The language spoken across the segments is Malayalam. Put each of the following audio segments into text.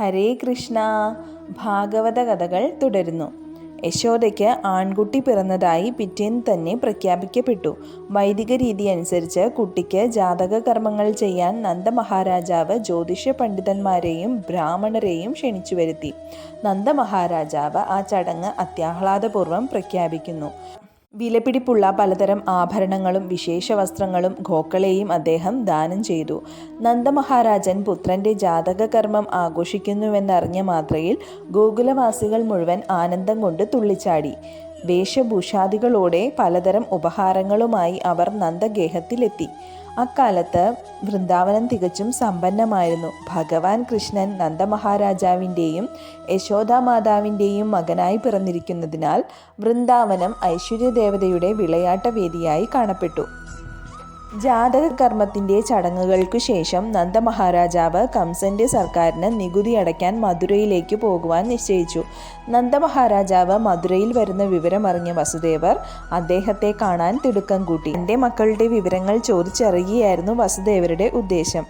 ഹരേ കൃഷ്ണ. ഭാഗവത കഥകൾ തുടരുന്നു. യശോദയ്ക്ക് ആൺകുട്ടി പിറന്നതായി പിറ്റേന്ന് തന്നെ പ്രഖ്യാപിക്കപ്പെട്ടു. വൈദിക രീതി അനുസരിച്ച് കുട്ടിക്ക് ജാതക കർമ്മങ്ങൾ ചെയ്യാൻ നന്ദമഹാരാജാവ് ജ്യോതിഷ പണ്ഡിതന്മാരെയും ബ്രാഹ്മണരെയും ക്ഷണിച്ചു വരുത്തി നന്ദമഹാരാജാവ് ആ ചടങ്ങ് അത്യാഹ്ലാദപൂർവം പ്രഖ്യാപിക്കുന്നു. വിലപിടിപ്പുള്ള പലതരം ആഭരണങ്ങളും വിശേഷ വസ്ത്രങ്ങളും ഗോക്കളെയും അദ്ദേഹം ദാനം ചെയ്തു. നന്ദമഹാരാജൻ പുത്രന്റെ ജാതകകർമ്മം ആഘോഷിക്കുന്നുവെന്നറിഞ്ഞ മാത്രയിൽ ഗോകുലവാസികൾ മുഴുവൻ ആനന്ദം കൊണ്ട് തുള്ളിച്ചാടി. വേഷഭൂഷാദികളോടെ പലതരം ഉപഹാരങ്ങളുമായി അവർ നന്ദഗേഹത്തിലെത്തി. അക്കാലത്ത് വൃന്ദാവനം തികച്ചും സമ്പന്നമായിരുന്നു. ഭഗവാൻ കൃഷ്ണൻ നന്ദമഹാരാജാവിന്റെയും യശോദാമാതാവിന്റെയും മകനായി പിറന്നിരിക്കുന്നതിനാൽ വൃന്ദാവനം ഐശ്വര്യദേവതയുടെ വിളയാട്ട വേദിയായി കാണപ്പെട്ടു. ജാതക കർമ്മത്തിന്റെ ചടങ്ങുകൾക്കു ശേഷം നന്ദമഹാരാജാവ് കംസന്റെ സർക്കാരിന് നികുതി അടയ്ക്കാൻ മധുരയിലേക്ക് പോകുവാൻ നിശ്ചയിച്ചു. നന്ദമഹാരാജാവ് മധുരയിൽ വരുന്ന വിവരമറിഞ്ഞ വസുദേവർ അദ്ദേഹത്തെ കാണാൻ തിടുക്കം കൂട്ടി. എന്റെ മക്കളുടെ വിവരങ്ങൾ ചോദിച്ചറിയുകയായിരുന്നു വസുദേവരുടെ ഉദ്ദേശം.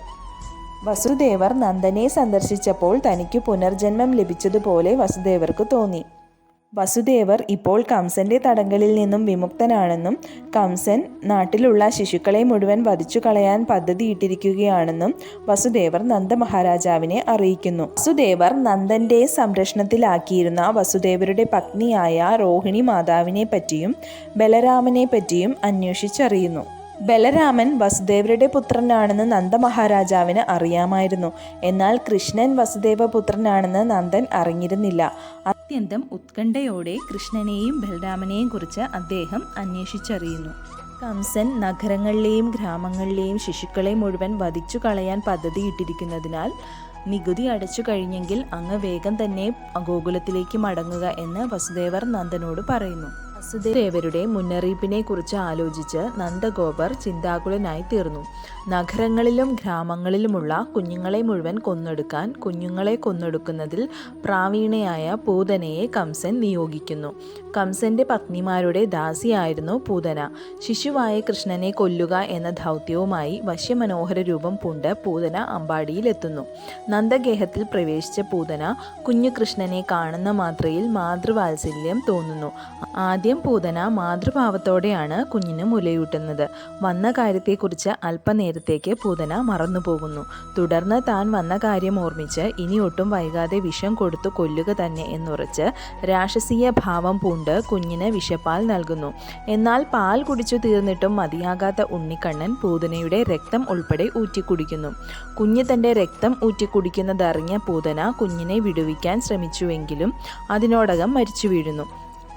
വസുദേവർ നന്ദനെ സന്ദർശിച്ചപ്പോൾ തനിക്ക് പുനർജന്മം ലഭിച്ചതുപോലെ വസുദേവർക്ക് തോന്നി. വസുദേവർ ഇപ്പോൾ കംസന്റെ തടങ്കലിൽ നിന്നും വിമുക്തനാണെന്നും കംസൻ നാട്ടിലുള്ള ശിശുക്കളെ മുഴുവൻ വധിച്ചു കളയാൻ പദ്ധതിയിട്ടിരിക്കുകയാണെന്നും വസുദേവർ നന്ദ മഹാരാജാവിനെ അറിയിക്കുന്നു. വസുദേവർ നന്ദന്റെ സംരക്ഷണത്തിലാക്കിയിരുന്ന വസുദേവരുടെ പത്നിയായ രോഹിണി മാതാവിനെ പറ്റിയും ബലരാമനെ പറ്റിയും അന്വേഷിച്ചറിയുന്നു. ബലരാമൻ വസുദേവരുടെ പുത്രനാണെന്ന് നന്ദമഹാരാജാവിന് അറിയാമായിരുന്നു. എന്നാൽ കൃഷ്ണൻ വസുദേവ പുത്രനാണെന്ന് നന്ദൻ അറിഞ്ഞിരുന്നില്ല. അത്യന്തം ഉത്കണ്ഠയോടെ കൃഷ്ണനെയും ബലരാമനെയും കുറിച്ച് അദ്ദേഹം അന്വേഷിച്ചറിയുന്നു. കംസൻ നഗരങ്ങളിലെയും ഗ്രാമങ്ങളിലെയും ശിശുക്കളെ മുഴുവൻ വധിച്ചു കളയാൻ പദ്ധതിയിട്ടിരിക്കുന്നതിനാൽ നികുതി അടച്ചു കഴിഞ്ഞെങ്കിൽ അങ്ങ് വേഗം തന്നെ ഗോകുലത്തിലേക്ക് മടങ്ങുക എന്ന് വസുദേവർ നന്ദനോട് പറയുന്നു. വസുദേവരുടെ മുന്നറിയിപ്പിനെ കുറിച്ച് ആലോചിച്ച് നന്ദഗോപർ ചിന്താകുലനായി തീർന്നു. നഗരങ്ങളിലും ഗ്രാമങ്ങളിലുമുള്ള കുഞ്ഞുങ്ങളെ മുഴുവൻ കൊന്നെടുക്കാൻ കുഞ്ഞുങ്ങളെ കൊന്നെടുക്കുന്നതിൽ പ്രാവീണയായ പൂതനയെ കംസൻ നിയോഗിക്കുന്നു. കംസന്റെ പത്നിമാരുടെ ദാസിയായിരുന്നു പൂതന. ശിശുവായ കൃഷ്ണനെ കൊല്ലുക എന്ന ദൗത്യവുമായി വശ്യമനോഹര രൂപം പൂണ്ട് പൂതന അമ്പാടിയിലെത്തുന്നു. നന്ദഗേഹത്തിൽ പ്രവേശിച്ച പൂതന കുഞ്ഞു കൃഷ്ണനെ കാണുന്ന മാത്രയിൽ മാതൃവാത്സല്യം തോന്നുന്നു. ആദ്യം പൂതന മാതൃഭാവത്തോടെയാണ് കുഞ്ഞിന് മുലയൂട്ടുന്നത്. വന്ന കാര്യത്തെക്കുറിച്ച് അല്പനേരത്തേക്ക് പൂതന മറന്നുപോകുന്നു. തുടർന്ന് താൻ വന്ന കാര്യം ഓർമ്മിച്ച് ഇനി ഒട്ടും വൈകാതെ വിഷം കൊടുത്തു കൊല്ലുക തന്നെ എന്നുറച്ച് രാക്ഷസീയ ഭാവം പൂണ്ട് കുഞ്ഞിന് വിഷപ്പാൽ നൽകുന്നു. എന്നാൽ പാൽ കുടിച്ചു തീർന്നിട്ടും മതിയാകാത്ത ഉണ്ണിക്കണ്ണൻ പൂതനയുടെ രക്തം ഉൾപ്പെടെ ഊറ്റിക്കുടിക്കുന്നു. കുഞ്ഞ് തന്റെ രക്തം ഊറ്റിക്കുടിക്കുന്നതറിഞ്ഞ പൂതന കുഞ്ഞിനെ വിടുവിക്കാൻ ശ്രമിച്ചുവെങ്കിലും അതിനോടകം മരിച്ചു വീഴുന്നു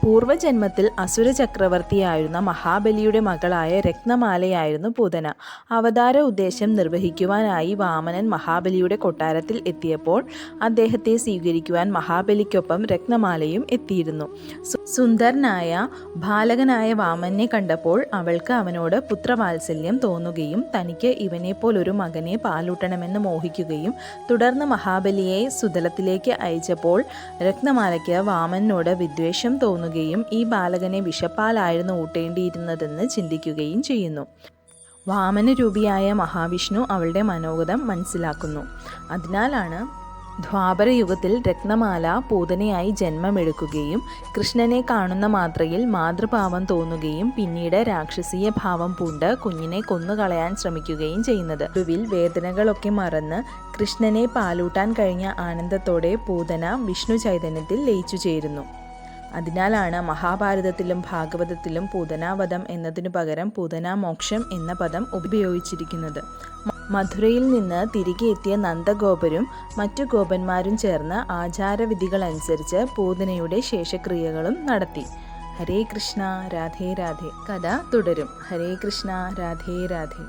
പൂർവജന്മത്തിൽ അസുര ചക്രവർത്തിയായിരുന്ന മഹാബലിയുടെ മകളായ രത്നമാലയായിരുന്നു പൂതന. അവതാര ഉദ്ദേശം നിർവഹിക്കുവാനായി വാമനൻ മഹാബലിയുടെ കൊട്ടാരത്തിൽ എത്തിയപ്പോൾ അദ്ദേഹത്തെ സ്വീകരിക്കുവാൻ മഹാബലിക്കൊപ്പം രത്നമാലയും എത്തിയിരുന്നു. സുന്ദരനായ ബാലകനായ വാമനെ കണ്ടപ്പോൾ അവൾക്ക് അവനോട് പുത്രവാത്സല്യം തോന്നുകയും തനിക്ക് ഇവനെപ്പോലൊരു മകനെ പാലൂട്ടണമെന്ന് മോഹിക്കുകയും തുടർന്ന് മഹാബലിയെ സുതലത്തിലേക്ക് അയച്ചപ്പോൾ രത്നമാലയ്ക്ക് വാമനോട് വിദ്വേഷം തോന്നുകയും ഈ ബാലകനെ വിഷപ്പാലായിരുന്നു ഊട്ടേണ്ടിയിരുന്നതെന്ന് ചിന്തിക്കുകയും ചെയ്യുന്നു. വാമനരൂപിയായ മഹാവിഷ്ണു അവളുടെ മനോഗതം മനസ്സിലാക്കുന്നു. അതിനാലാണ് ദ്വാപരയുഗത്തിൽ രത്നമാല പൂതനയായി ജന്മമെടുക്കുകയും കൃഷ്ണനെ കാണുന്ന മാത്രയിൽ മാതൃഭാവം തോന്നുകയും പിന്നീട് രാക്ഷസീയ ഭാവം പൂണ്ട് കുഞ്ഞിനെ കൊന്നുകളയാൻ ശ്രമിക്കുകയും ചെയ്യുന്നത്. ഒടുവിൽ വേദനകളൊക്കെ മറന്ന് കൃഷ്ണനെ പാലൂട്ടാൻ കഴിഞ്ഞ ആനന്ദത്തോടെ പൂതന വിഷ്ണു ചൈതന്യത്തിൽ ലയിച്ചു ചേരുന്നു. അതിനാലാണ് മഹാഭാരതത്തിലും ഭാഗവതത്തിലും പൂതനാവധം എന്നതിനു പകരം പൂതനാമോക്ഷം എന്ന പദം ഉപയോഗിച്ചിരിക്കുന്നത്. മധുരയിൽ നിന്ന് തിരികെ എത്തിയ നന്ദഗോപരും മറ്റു ഗോപന്മാരും ചേർന്ന് ആചാരവിധികളനുസരിച്ച് പൂതനയുടെ ശേഷക്രിയകളും നടത്തി. ഹരേ കൃഷ്ണ രാധേ രാധേ. കഥ തുടരും. ഹരേ കൃഷ്ണ രാധേ രാധേ.